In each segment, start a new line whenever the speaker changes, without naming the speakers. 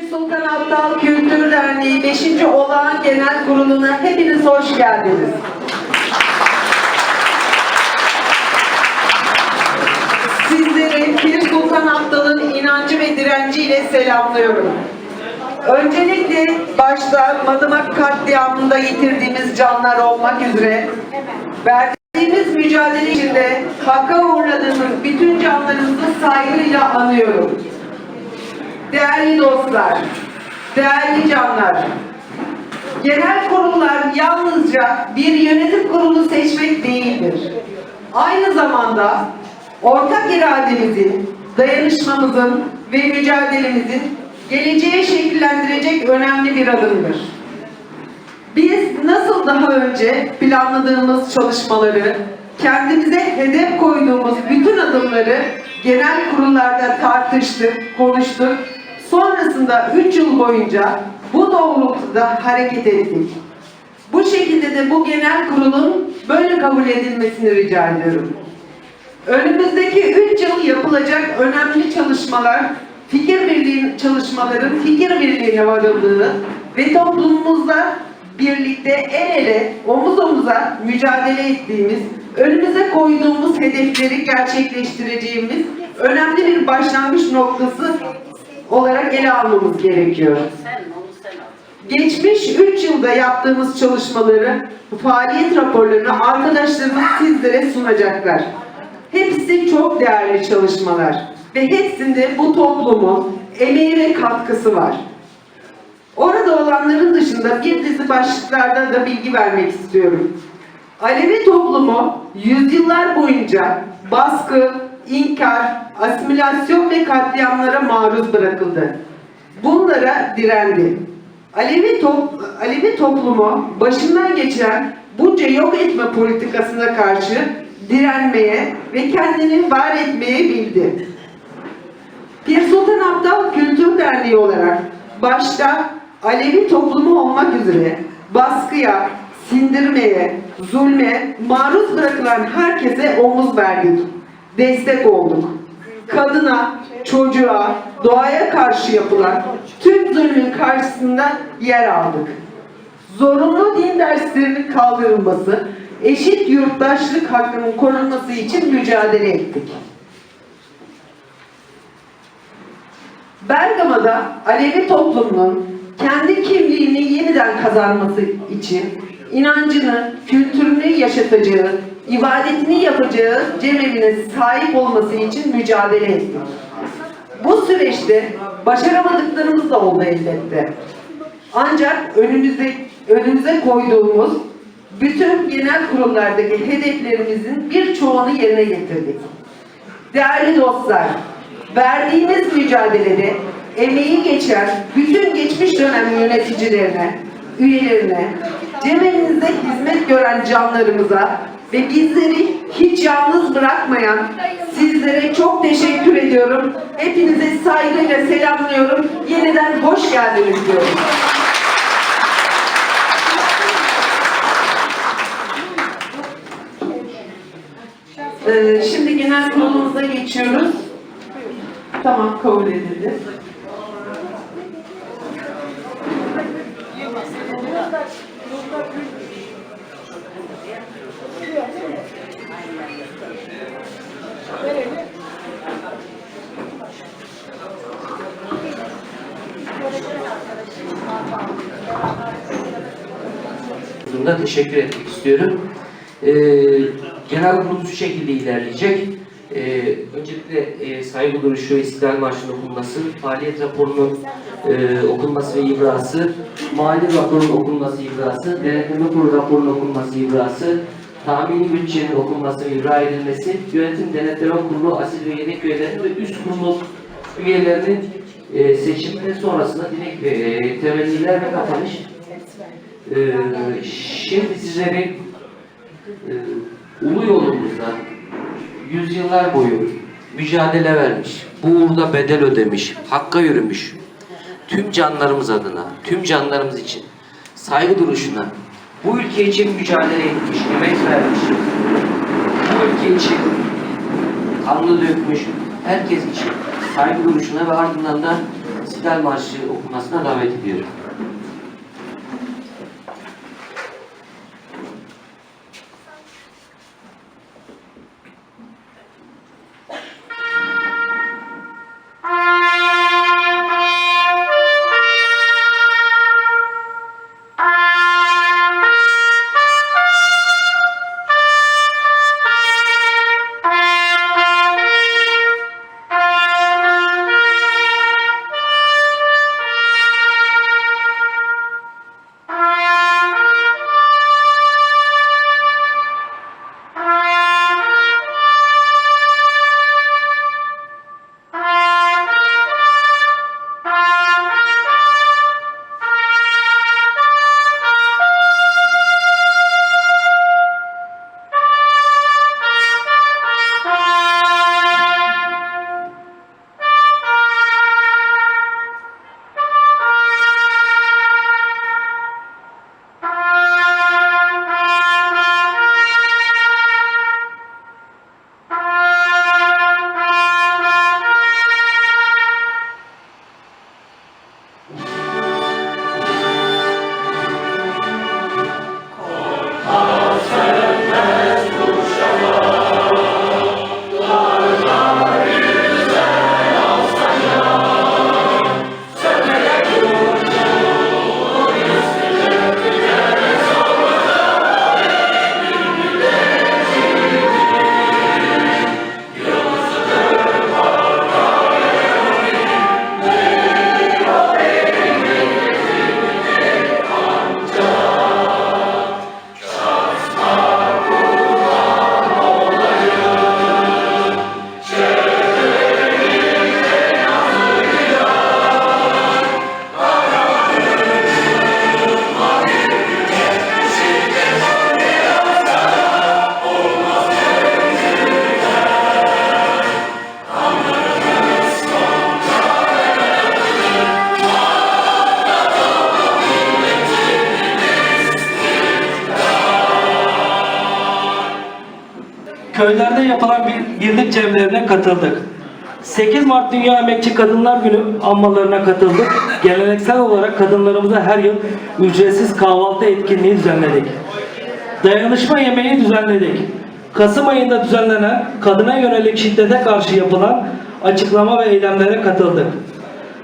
Sultan Abdal Kültür Derneği 5. Olağan Genel Kurulu'na hepiniz hoş geldiniz. Sizleri Pir Sultan Abdal'ın inancı ve direnciyle selamlıyorum. Öncelikle başta Madımak katliamında yitirdiğimiz canlar olmak üzere verdiğimiz mücadele içinde hakka uğradığımız bütün canlarımızı saygıyla anıyorum. Değerli dostlar, değerli canlar, genel kurullar yalnızca bir yönetim kurulu seçmek değildir. Aynı zamanda ortak irademizin, dayanışmamızın ve mücadelemizin geleceğe şekillendirecek önemli bir adımdır. Biz nasıl daha önce planladığımız çalışmaları, kendimize hedef koyduğumuz bütün adımları genel kurullarda tartıştık, konuştuk. Sonrasında 3 yıl boyunca bu doğrultuda hareket ettik. Bu şekilde de bu genel kurulun böyle kabul edilmesini rica ediyorum. Önümüzdeki 3 yıl yapılacak önemli çalışmalar, fikir birliği çalışmaların fikir birliğine varıldığı ve toplumumuzla birlikte el ele, omuz omuza mücadele ettiğimiz, önümüze koyduğumuz hedefleri gerçekleştireceğimiz önemli bir başlangıç noktası olarak ele almamız gerekiyor. Geçmiş 3 yılda yaptığımız çalışmaları, faaliyet raporlarını arkadaşlarımız sizlere sunacaklar. Hepsi çok değerli çalışmalar ve hepsinde bu toplumun emeği ve katkısı var. Orada olanların dışında bir dizi başlıklarda da bilgi vermek istiyorum. Alevi toplumu yüzyıllar boyunca baskı, inkar, asimilasyon ve katliamlara maruz bırakıldı. Bunlara direndi. Alevi, top, Alevi toplumu başından geçen bunca yok etme politikasına karşı direnmeye ve kendini var etmeye bildi. Pir Sultan Abdal Kültür Derneği olarak başta Alevi toplumu olmak üzere baskıya, sindirmeye, zulme maruz bırakılan herkese omuz verdik. Destek olduk. Kadına, çocuğa, doğaya karşı yapılan tüm zulmün karşısında yer aldık. Zorunlu din derslerinin kaldırılması, eşit yurttaşlık hakkının korunması için mücadele ettik. Bergama'da Alevi toplumunun kendi kimliğini yeniden kazanması için inancını, kültürünü yaşatacağı, ibadetini yapacağı cemevine sahip olması için mücadele ettik. Bu süreçte başaramadıklarımız da oldu elbette. Ancak önümüze, önümüze koyduğumuz bütün genel kurullardaki hedeflerimizin birçoğunu yerine getirdik. Değerli dostlar, verdiğimiz mücadelede emeği geçen bütün geçmiş dönem yöneticilerine, üyelerine, cemevinizde hizmet gören canlarımıza ve bizleri hiç yalnız bırakmayan sizlere çok teşekkür ediyorum. Hepinize saygıyla selamlıyorum. Yeniden hoş geldiniz diyorum. Ee, şimdi genel kurulumuza geçiyoruz. Tamam kabul edildi.
Bunda teşekkür etmek istiyorum. Ee, genel kurulu şu şekilde ilerleyecek. Ee, öncelikle e, saygı duruşu İstiklal Marşı'nın okunması, faaliyet raporunun e, okunması ve ibrası, mali raporun okunması ibrası, denetleme kurulu raporunun okunması ibrası, tahmini bütçenin okunması ve ibra edilmesi, yönetim denetleme kurulu asil ve yedek üyelerinin ve üst kurulu üyelerinin e, seçiminin sonrasında dilek e, temenniler ve kapanış. Ee, şimdi sizleri e, ulu yolumuzda yüzyıllar boyu mücadele vermiş, bu uğurda bedel ödemiş, hakka yürümüş, tüm canlarımız adına, tüm canlarımız için saygı duruşuna, bu ülke için mücadele etmiş, emek vermiş, bu ülke için kanlı dökmüş, herkes için saygı duruşuna ve ardından da İstiklal Marşı okunmasına davet ediyorum.
Birlik cemlerine katıldık. 8 Mart Dünya Emekçi Kadınlar Günü anmalarına katıldık. Geleneksel olarak kadınlarımıza her yıl ücretsiz kahvaltı etkinliği düzenledik. Dayanışma yemeği düzenledik. Kasım ayında düzenlenen kadına yönelik şiddete karşı yapılan açıklama ve eylemlere katıldık.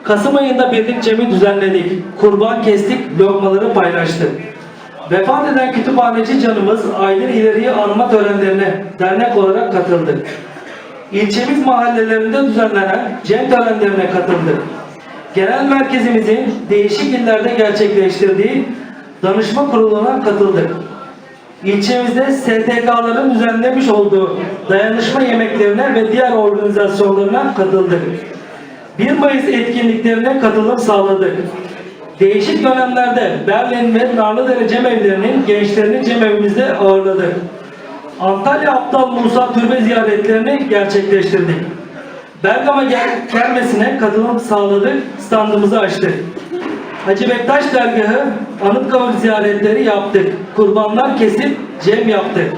Kasım ayında birlik cemi düzenledik. Kurban kestik, lokmaları paylaştık. Vefat eden kütüphaneci canımız Aydın İleri'yi anma törenlerine dernek olarak katıldık. İlçemiz mahallelerinde düzenlenen cem törenlerine katıldık. Genel merkezimizin değişik illerde gerçekleştirdiği danışma kuruluna katıldık. İlçemizde STK'ların düzenlemiş olduğu dayanışma yemeklerine ve diğer organizasyonlarına katıldık. 1 Mayıs etkinliklerine katılım sağladık. Değişik dönemlerde Berlin ve Narlıdere Cemevlerinin gençlerini cemevimizde ağırladık. Antalya Aptal Musa Türbe ziyaretlerini gerçekleştirdik. Bergama Kermesi'ne katılım sağladık, standımızı açtık. Hacı Bektaş Dergahı Anıtkabir ziyaretleri yaptık. Kurbanlar kesip cem yaptık.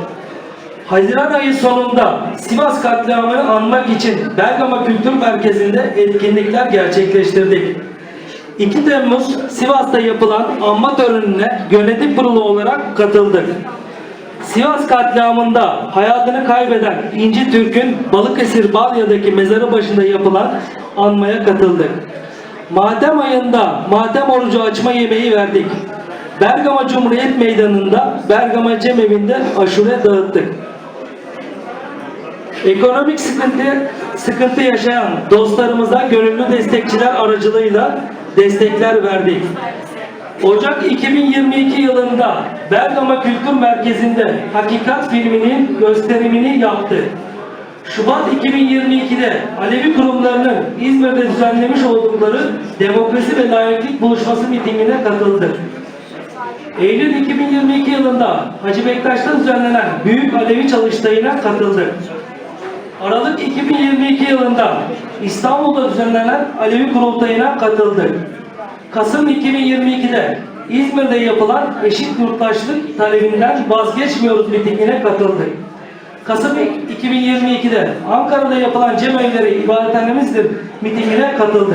Haziran ayı sonunda Sivas katliamını anmak için Bergama Kültür Merkezi'nde etkinlikler gerçekleştirdik. 2 Temmuz Sivas'ta yapılan anma törenine yönetim kurulu olarak katıldık. Sivas katliamında hayatını kaybeden İnci Türk'ün Balıkesir Balya'daki mezarı başında yapılan anmaya katıldık. Matem ayında matem orucu açma yemeği verdik. Bergama Cumhuriyet Meydanı'nda Bergama Cemevi'nde aşure dağıttık. Ekonomik sıkıntı sıkıntı yaşayan dostlarımıza gönüllü destekçiler aracılığıyla destekler verdik. Ocak 2022 yılında Bergama Kültür Merkezi'nde Hakikat filminin gösterimini yaptı. Şubat 2022'de Alevi kurumlarının İzmir'de düzenlemiş oldukları demokrasi ve layıklık buluşması mitingine katıldı. Eylül 2022 yılında Hacı Bektaş'ta düzenlenen Büyük Alevi Çalıştayı'na katıldı. Aralık 2022 yılında İstanbul'da düzenlenen Alevi Kurultayı'na katıldı. Kasım 2022'de İzmir'de yapılan eşit yurttaşlık talebinden vazgeçmiyoruz mitingine katıldı. Kasım 2022'de Ankara'da yapılan cemevleri ibadethanemizdir mitingine katıldı.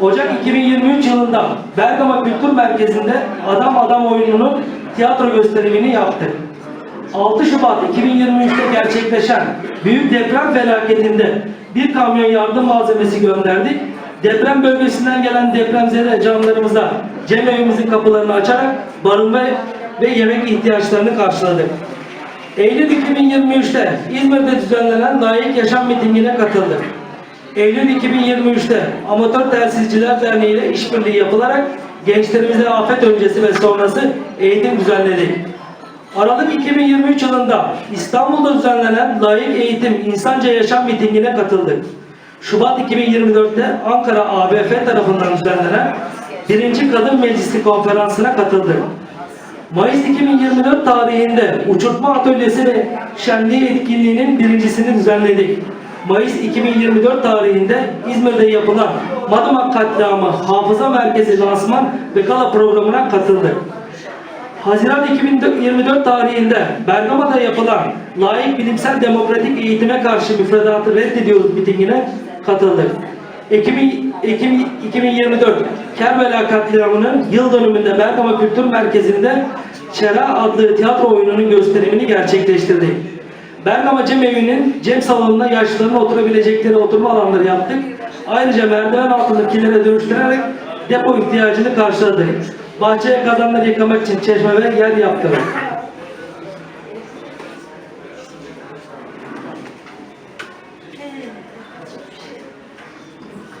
Ocak 2023 yılında Bergama Kültür Merkezi'nde Adam Adam oyununun tiyatro gösterimini yaptık. 6 Şubat 2023'te gerçekleşen büyük deprem felaketinde bir kamyon yardım malzemesi gönderdik. Deprem bölgesinden gelen depremzede canlarımıza cem evimizin kapılarını açarak barınma ve yemek ihtiyaçlarını karşıladık. Eylül 2023'te İzmir'de düzenlenen layık yaşam mitingine katıldık. Eylül 2023'te Amatör Telsizciler Derneği ile işbirliği yapılarak gençlerimize afet öncesi ve sonrası eğitim düzenledik. Aralık 2023 yılında İstanbul'da düzenlenen Layık Eğitim İnsanca Yaşam mitingine katıldık. Şubat 2024'te Ankara ABF tarafından düzenlenen 1. Kadın Meclisi konferansına katıldık. Mayıs 2024 tarihinde uçurtma atölyesi ve şenliği etkinliğinin birincisini düzenledik. Mayıs 2024 tarihinde İzmir'de yapılan Madımak Katliamı Hafıza Merkezi lansman ve gala programına katıldık. Haziran 2024 tarihinde Bergama'da yapılan layık bilimsel demokratik eğitime karşı müfredatı reddediyoruz mitingine katıldık. Ekim, Ekim 2024 Kerbela katliamının yıl dönümünde Bergama Kültür Merkezi'nde Çera adlı tiyatro oyununun gösterimini gerçekleştirdik. Bergama Cem Evi'nin Cem salonunda yaşlıların oturabilecekleri oturma alanları yaptık. Ayrıca merdiven altındakilere dönüştürerek depo ihtiyacını karşıladık. Bahçeye kazanları yıkamak için çeşme ve yer yaptırdık.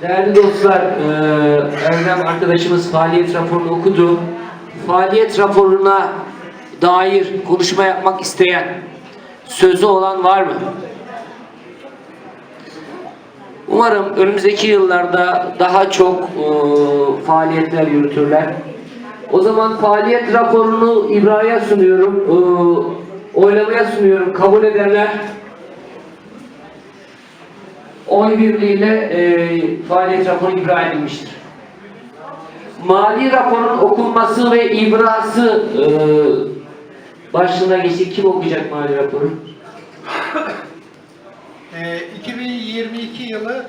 Değerli dostlar, eee Erdem arkadaşımız faaliyet raporunu okudu. Faaliyet raporuna dair konuşma yapmak isteyen, sözü olan var mı? Umarım önümüzdeki yıllarda daha çok eee, faaliyetler yürütürler. O zaman faaliyet raporunu İbra'ya sunuyorum, eee, oylamaya sunuyorum. Kabul edenler, oy birliğiyle e, faaliyet raporu ibra edilmiştir. Mali raporun okunması ve ibrası e, başlığına geçti. Kim okuyacak mali raporu?
Ee, 2022 yılı,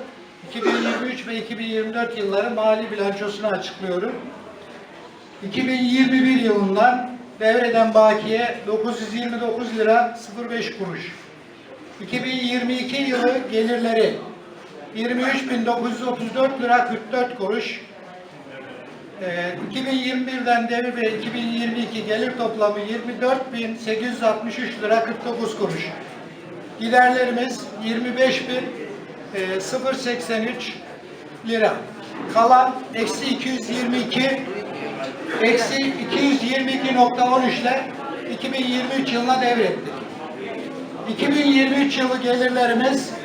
2023 ve 2024 yılları mali bilançosunu açıklıyorum. 2021 yılından devreden bakiye 929 lira 05 kuruş. 2022 yılı gelirleri 23.934 lira 44 kuruş. Ee, 2021'den devir ve 2022 gelir toplamı 24.863 lira 49 kuruş. Giderlerimiz 25.083 lira. Kalan eksi 222 eksi 222.13 ile 2023 yılına devrettik. 2023 yılı gelirlerimiz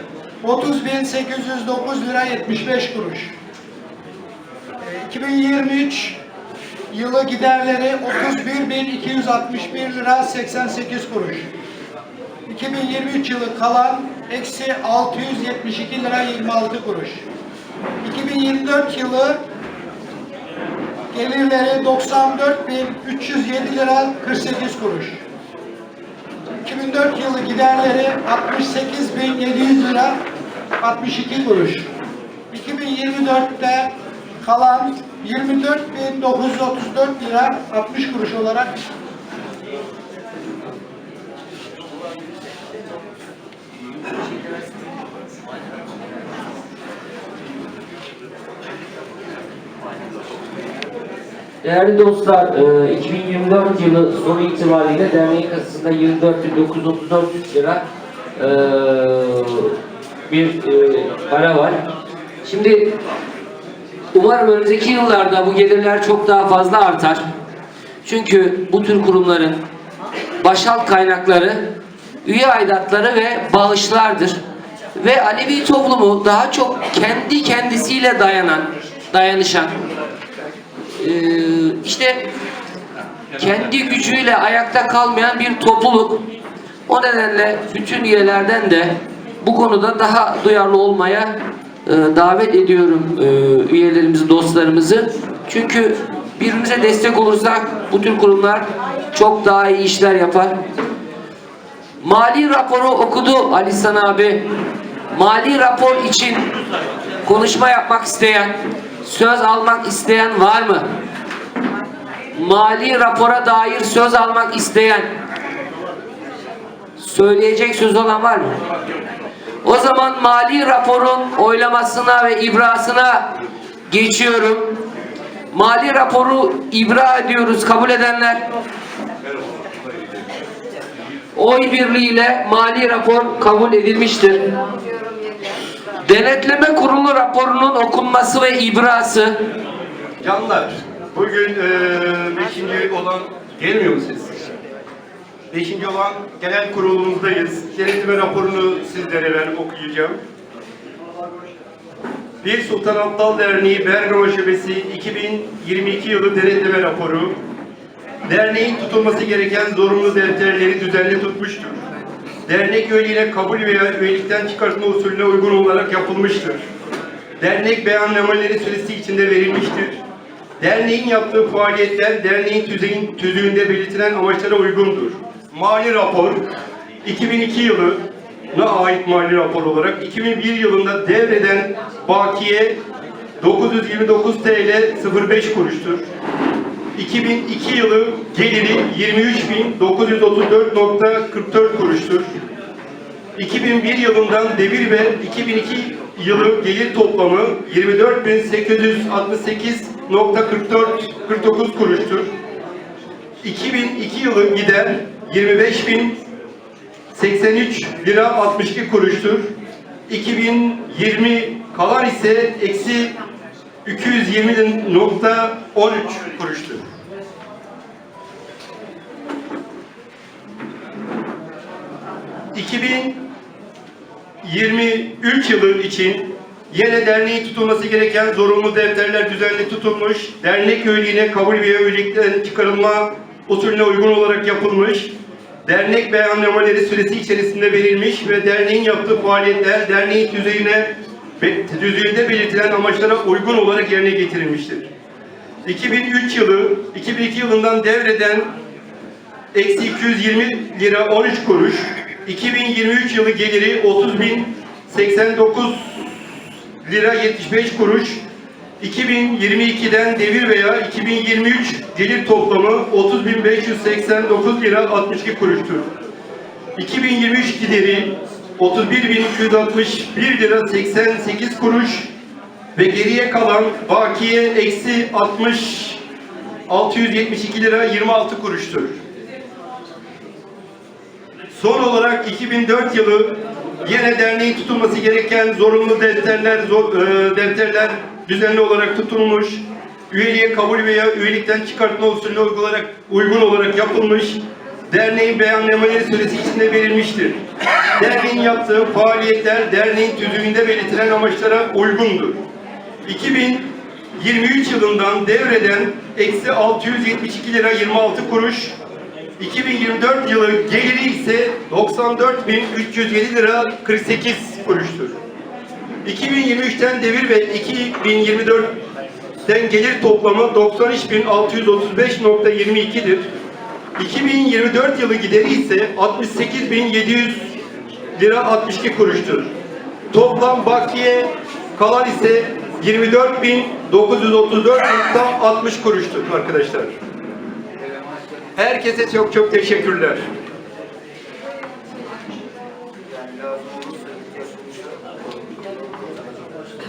30.809 lira 75 kuruş. Ee, 2023 yılı giderleri 31.261 lira 88 kuruş. 2023 yılı kalan eksi 672 lira 26 kuruş. 2024 yılı gelirleri 94.307 lira 48 kuruş. 2004 yılı giderleri 68.700 lira 62 kuruş. 2024'te kalan 24.934 lira 60 kuruş olarak
Değerli dostlar, e, 2024 yılı sonu itibariyle derneğin kasasında 24.934 lira e, bir e, para var. Şimdi umarım önümüzdeki yıllarda bu gelirler çok daha fazla artar. Çünkü bu tür kurumların başal kaynakları üye aidatları ve bağışlardır. Ve Alevi toplumu daha çok kendi kendisiyle dayanan, dayanışan, işte kendi gücüyle ayakta kalmayan bir topluluk. O nedenle bütün üyelerden de bu konuda daha duyarlı olmaya e, davet ediyorum e, üyelerimizi, dostlarımızı. Çünkü birbirimize destek olursak bu tür kurumlar çok daha iyi işler yapar. Mali raporu okudu Ali San abi. Mali rapor için konuşma yapmak isteyen, söz almak isteyen var mı? Mali rapora dair söz almak isteyen söyleyecek söz olan var mı? O zaman mali raporun oylamasına ve ibrasına geçiyorum. Mali raporu ibra ediyoruz. Kabul edenler oy birliğiyle mali rapor kabul edilmiştir. Denetleme Kurulu raporunun okunması ve ibrası
Canlar, bugün eee beşinci olan, gelmiyor mu ses? Beşinci olan genel kurulumuzdayız. Denetleme raporunu sizlere ben okuyacağım. Bir Sultan Abdal Derneği Bergama Şubesi 2022 yılı denetleme raporu. Derneğin tutulması gereken zorunlu defterleri düzenli tutmuştur. Dernek üyeliğine kabul veya üyelikten çıkartma usulüne uygun olarak yapılmıştır. Dernek beyannameleri süresi içinde verilmiştir. Derneğin yaptığı faaliyetler derneğin tüzeyin, tüzüğünde belirtilen amaçlara uygundur. Mali rapor 2002 yılına ait mali rapor olarak 2001 yılında devreden bakiye 929 TL 05 kuruştur. 2002 yılı geliri 23.934.44 kuruştur. 2001 yılından devir ve 2002 yılı gelir toplamı 24.868.49 kuruştur. 2002 yılı gider 25.083 lira 62 kuruştur. 2020 kalan ise eksi 220.13 kuruştur. 2023 yılı için yine derneğin tutulması gereken zorunlu defterler düzenli tutulmuş, dernek üyeliğine kabul ve üyelikten çıkarılma usulüne uygun olarak yapılmış, dernek beyannameleri süresi içerisinde verilmiş ve derneğin yaptığı faaliyetler derneğin düzeyine ve düzeyinde belirtilen amaçlara uygun olarak yerine getirilmiştir. 2003 yılı, 2002 yılından devreden eksi 220 lira 13 kuruş, 2023 yılı geliri 30 bin 89 lira 75 kuruş, 2022'den devir veya 2023 gelir toplamı 30.589 lira 62 kuruştur. 2023 gideri 31.261 lira 88 kuruş ve geriye kalan bakiye eksi 60 672 lira 26 kuruştur. Son olarak 2004 yılı yine derneğin tutulması gereken zorunlu defterler zor, e, defterler düzenli olarak tutulmuş. Üyeliğe kabul veya üyelikten çıkartma usulüne uygularak, uygun olarak yapılmış. Derneğin beyannameleri süresi içinde verilmiştir. Derneğin yaptığı faaliyetler derneğin tüzüğünde belirtilen amaçlara uygundur. 2023 yılından devreden eksi 672 lira 26 kuruş, 2024 yılı geliri ise 94.307 lira 48 kuruştur. 2023'ten devir ve 2024'ten gelir toplamı 93.635.22'dir. 2024 yılı gideri ise 68.700 lira 62 kuruştur. Toplam bakiye kalan ise 24.934.60 kuruştur arkadaşlar. Herkese çok çok teşekkürler.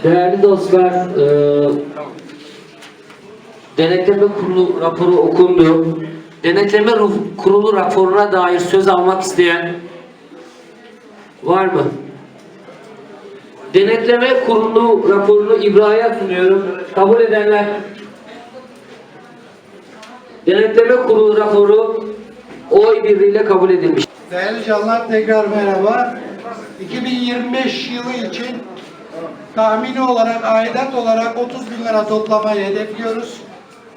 Değerli dostlar, e, denetleme kurulu raporu okundu. Denetleme Ru- kurulu raporuna dair söz almak isteyen var mı? Denetleme kurulu raporunu İbrahim'e sunuyorum. Kabul edenler. Denetleme kurulu raporu oy birliğiyle kabul edilmiş.
Değerli canlar tekrar merhaba. 2025 yılı için tahmini olarak aidat olarak 30 bin lira toplamayı hedefliyoruz.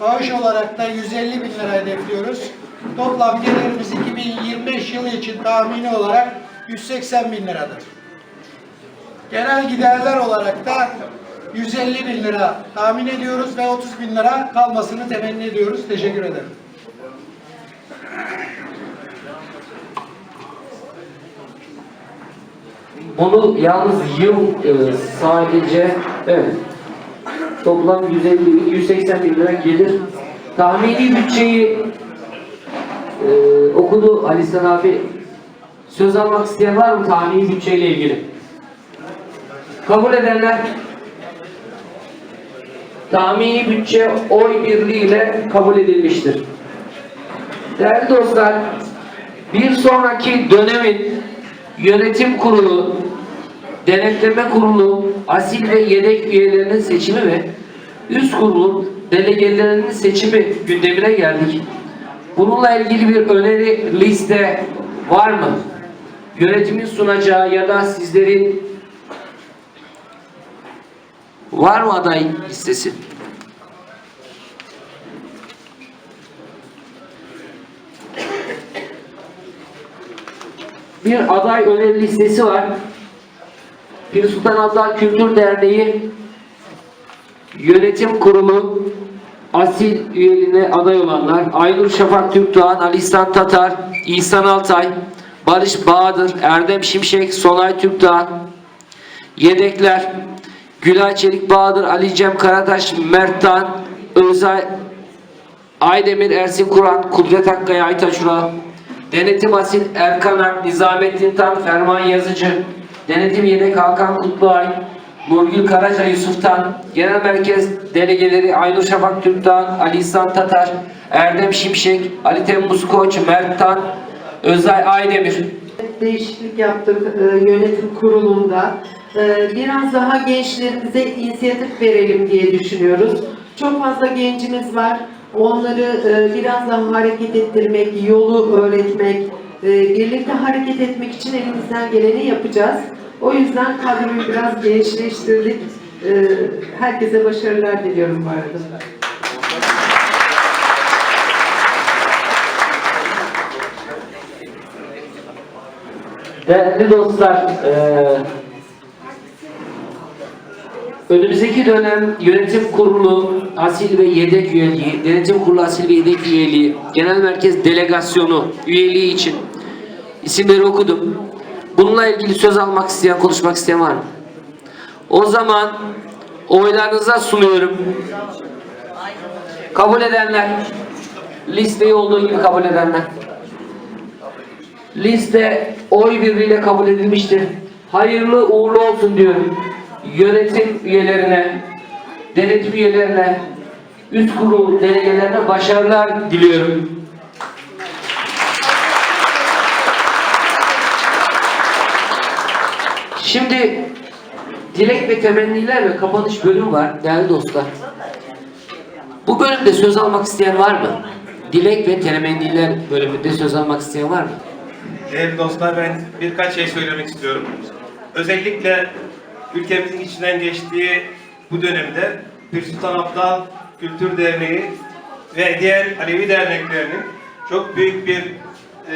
Bağış olarak da 150 bin lira hedefliyoruz. Toplam gelirimiz 2025 yılı için tahmini olarak 180 bin liradır. Genel giderler olarak da 150 bin lira tahmin ediyoruz ve 30 bin lira kalmasını temenni ediyoruz. Teşekkür ederim.
Onu yalnız yıl e, sadece evet Toplam 150 bin, 180 bin lira gelir. Tahmini bütçeyi e, okudu Ali İhsan abi. Söz almak isteyen var mı tahmini bütçeyle ilgili? Kabul edenler tahmini bütçe oy birliğiyle kabul edilmiştir. Değerli dostlar, bir sonraki dönemin yönetim kurulu, denetleme kurulu, asil ve yedek üyelerinin seçimi ve üst kurulun delegelerinin seçimi gündemine geldik. Bununla ilgili bir öneri liste var mı? Yönetimin sunacağı ya da sizlerin var mı aday listesi? bir aday öneri listesi var. Pir Sultan Abdal Kültür Derneği Yönetim Kurulu asil üyeliğine aday olanlar Aynur Şafak Türkdoğan, Ali İhsan Tatar, İhsan Altay, Barış Bahadır, Erdem Şimşek, Solay Türkdoğan, yedekler Gülay Çelik Bahadır, Ali Cem Karataş, Merttan, Özay Aydemir, Ersin Kur'an, Kudret Akkaya, Aytaç Ural, Denetim Asil, Erkan Ak, Nizamettin Tan, Ferman Yazıcı, Denetim Yedek Hakan Kutluay, Nurgül Karaca Yusuf Tan, Genel Merkez Delegeleri Aynur Şafak Türkdağ, Ali İhsan Tatar, Erdem Şimşek, Ali Temmuz Koç, Mert Tan, Özay Aydemir.
değişiklik yaptık e, yönetim kurulunda. E, biraz daha gençlerimize inisiyatif verelim diye düşünüyoruz. Çok fazla gencimiz var. Onları e, biraz daha hareket ettirmek, yolu öğretmek, birlikte hareket etmek için elimizden geleni yapacağız. O yüzden kadroyu biraz gençleştirdik. Herkese başarılar diliyorum bu arada.
Değerli dostlar, eee, önümüzdeki dönem yönetim kurulu asil ve yedek üyeliği, denetim kurulu asil ve yedek üyeliği, genel merkez delegasyonu üyeliği için isimleri okudum. Bununla ilgili söz almak isteyen, konuşmak isteyen var mı? O zaman oylarınıza sunuyorum. Kabul edenler, listeyi olduğu gibi kabul edenler. Liste oy birliğiyle kabul edilmiştir. Hayırlı uğurlu olsun diyorum. Yönetim üyelerine, denetim üyelerine, üst kurul delegelerine başarılar diliyorum. Şimdi dilek ve temenniler ve kapanış bölüm var değerli dostlar. Bu bölümde söz almak isteyen var mı? Dilek ve temenniler bölümünde söz almak isteyen var mı?
Değerli dostlar ben birkaç şey söylemek istiyorum. Özellikle ülkemizin içinden geçtiği bu dönemde Pir Sultan Abdal Kültür Derneği ve diğer Alevi derneklerinin çok büyük bir e,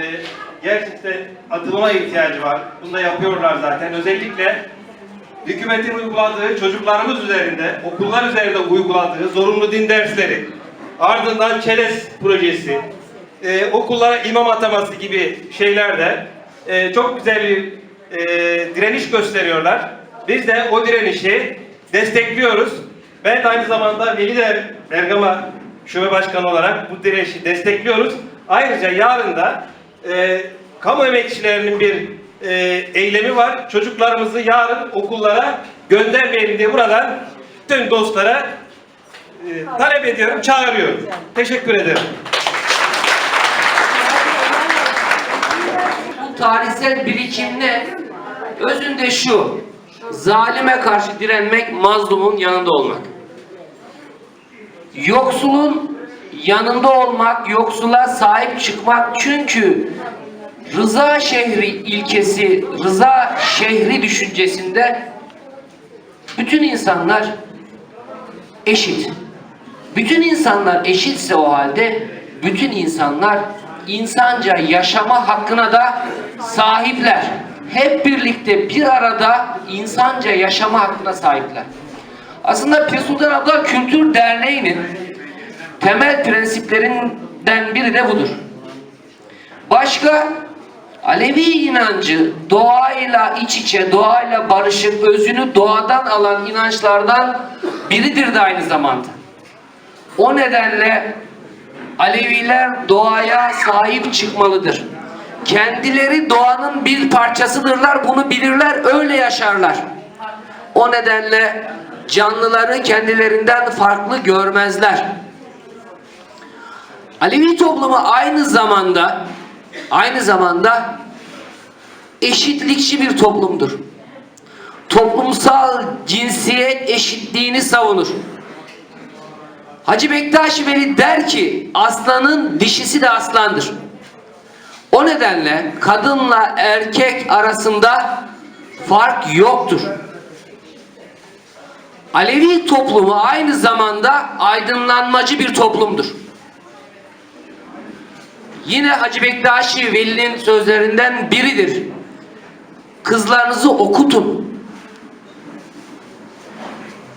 gerçekten atılma ihtiyacı var. Bunu da yapıyorlar zaten. Özellikle hükümetin uyguladığı çocuklarımız üzerinde, okullar üzerinde uyguladığı zorunlu din dersleri, ardından ÇELES projesi, e, okullara imam ataması gibi şeylerde e, çok güzel bir e, direniş gösteriyorlar. Biz de o direnişi destekliyoruz. Ben de aynı zamanda Veliler Bergama Şube Başkanı olarak bu direnişi destekliyoruz. Ayrıca yarın da e, kamu emekçilerinin bir e, eylemi var. Çocuklarımızı yarın okullara göndermeyelim diye buradan tüm dostlara e, talep ediyorum, çağırıyorum. Teşekkür ederim.
Bu tarihsel birikim ne? Özünde şu. Zalime karşı direnmek, mazlumun yanında olmak. Yoksulun yanında olmak, yoksula sahip çıkmak. Çünkü rıza şehri ilkesi, rıza şehri düşüncesinde bütün insanlar eşit. Bütün insanlar eşitse o halde bütün insanlar insanca yaşama hakkına da sahipler. Hep birlikte bir arada insanca yaşama hakkına sahipler. Aslında Pir Sultan Abdal Kültür Derneği'nin temel prensiplerinden biri de budur. Başka Alevi inancı doğayla iç içe, doğayla barışık, özünü doğadan alan inançlardan biridir de aynı zamanda. O nedenle Aleviler doğaya sahip çıkmalıdır. Kendileri doğanın bir parçasıdırlar, bunu bilirler, öyle yaşarlar. O nedenle canlıları kendilerinden farklı görmezler. Alevi toplumu aynı zamanda aynı zamanda eşitlikçi bir toplumdur. Toplumsal cinsiyet eşitliğini savunur. Hacı Bektaş Veli der ki aslanın dişisi de aslandır. O nedenle kadınla erkek arasında fark yoktur. Alevi toplumu aynı zamanda aydınlanmacı bir toplumdur. Yine Hacı Bektaşi Veli'nin sözlerinden biridir. Kızlarınızı okutun.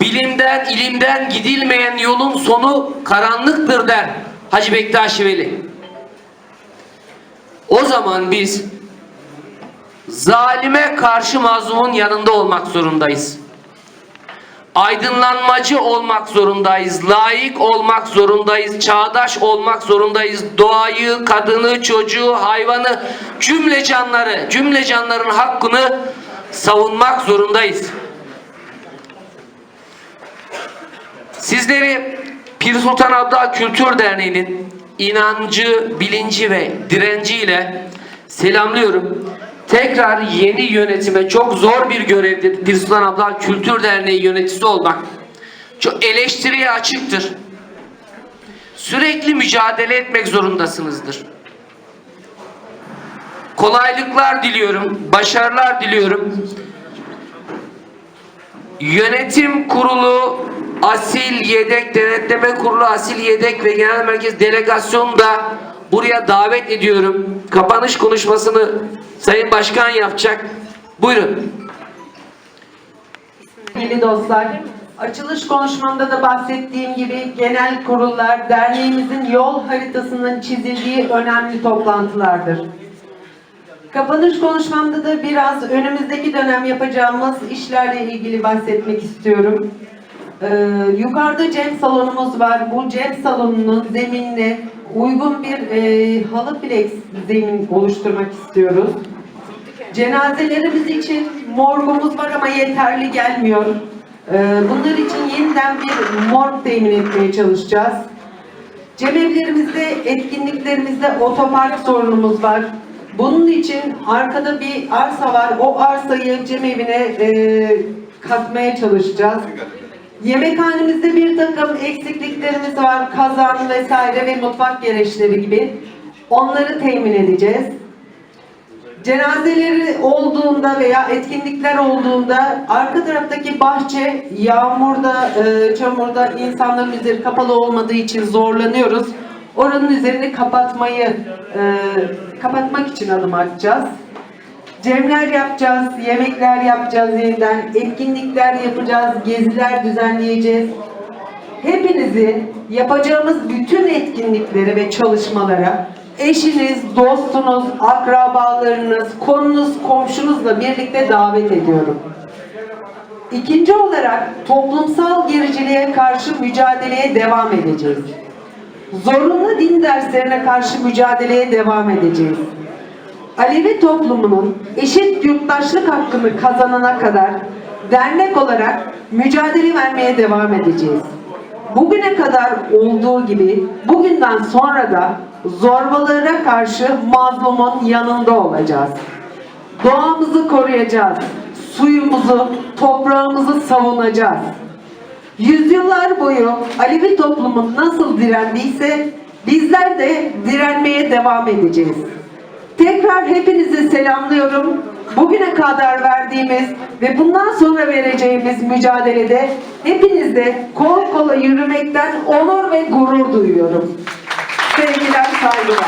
Bilimden, ilimden gidilmeyen yolun sonu karanlıktır der Hacı Bektaşi Veli. O zaman biz zalime karşı mazlumun yanında olmak zorundayız. Aydınlanmacı olmak zorundayız, layık olmak zorundayız, çağdaş olmak zorundayız. Doğayı, kadını, çocuğu, hayvanı, cümle canları, cümle canların hakkını savunmak zorundayız. Sizleri Pir Sultan Abdal Kültür Derneği'nin inancı, bilinci ve direnciyle selamlıyorum. Tekrar yeni yönetime çok zor bir görevdir Pir Sultan Abdal Kültür Derneği yöneticisi olmak. Çok eleştiriye açıktır. Sürekli mücadele etmek zorundasınızdır. Kolaylıklar diliyorum, başarılar diliyorum. Yönetim kurulu asil yedek denetleme kurulu asil yedek ve genel merkez delegasyonu da buraya davet ediyorum. Kapanış konuşmasını Sayın Başkan yapacak. Buyurun.
Sevgili dostlar, açılış konuşmamda da bahsettiğim gibi genel kurullar derneğimizin yol haritasının çizildiği önemli toplantılardır. Kapanış konuşmamda da biraz önümüzdeki dönem yapacağımız işlerle ilgili bahsetmek istiyorum. Ee, yukarıda cem salonumuz var. Bu cem salonunun zeminine uygun bir e, halı flex zemin oluşturmak istiyoruz. Cenazelerimiz için morgumuz var ama yeterli gelmiyor. Ee, bunlar için yeniden bir morg temin etmeye çalışacağız. Cemevlerimizde, etkinliklerimizde otopark sorunumuz var. Bunun için arkada bir arsa var. O arsayı cemevine e, katmaya çalışacağız. Yemekhanemizde bir takım eksikliklerimiz var. Kazan vesaire ve mutfak gereçleri gibi. Onları temin edeceğiz. Cenazeleri olduğunda veya etkinlikler olduğunda arka taraftaki bahçe yağmurda, e, çamurda insanların üzeri kapalı olmadığı için zorlanıyoruz. Oranın üzerini kapatmayı, e, kapatmak için adım atacağız. Cemler yapacağız, yemekler yapacağız yeniden, etkinlikler yapacağız, geziler düzenleyeceğiz. Hepinizi yapacağımız bütün etkinliklere ve çalışmalara eşiniz, dostunuz, akrabalarınız, konunuz, komşunuzla birlikte davet ediyorum. İkinci olarak toplumsal gericiliğe karşı mücadeleye devam edeceğiz. Zorunlu din derslerine karşı mücadeleye devam edeceğiz. Alevi toplumunun eşit yurttaşlık hakkını kazanana kadar dernek olarak mücadele vermeye devam edeceğiz. Bugüne kadar olduğu gibi bugünden sonra da zorbalara karşı mazlumun yanında olacağız. Doğamızı koruyacağız. Suyumuzu, toprağımızı savunacağız. Yüzyıllar boyu Alevi toplumu nasıl direndiyse bizler de direnmeye devam edeceğiz. Tekrar hepinizi selamlıyorum. Bugüne kadar verdiğimiz ve bundan sonra vereceğimiz mücadelede hepinizle kol kola yürümekten onur ve gurur duyuyorum. Sevgiler, saygılar.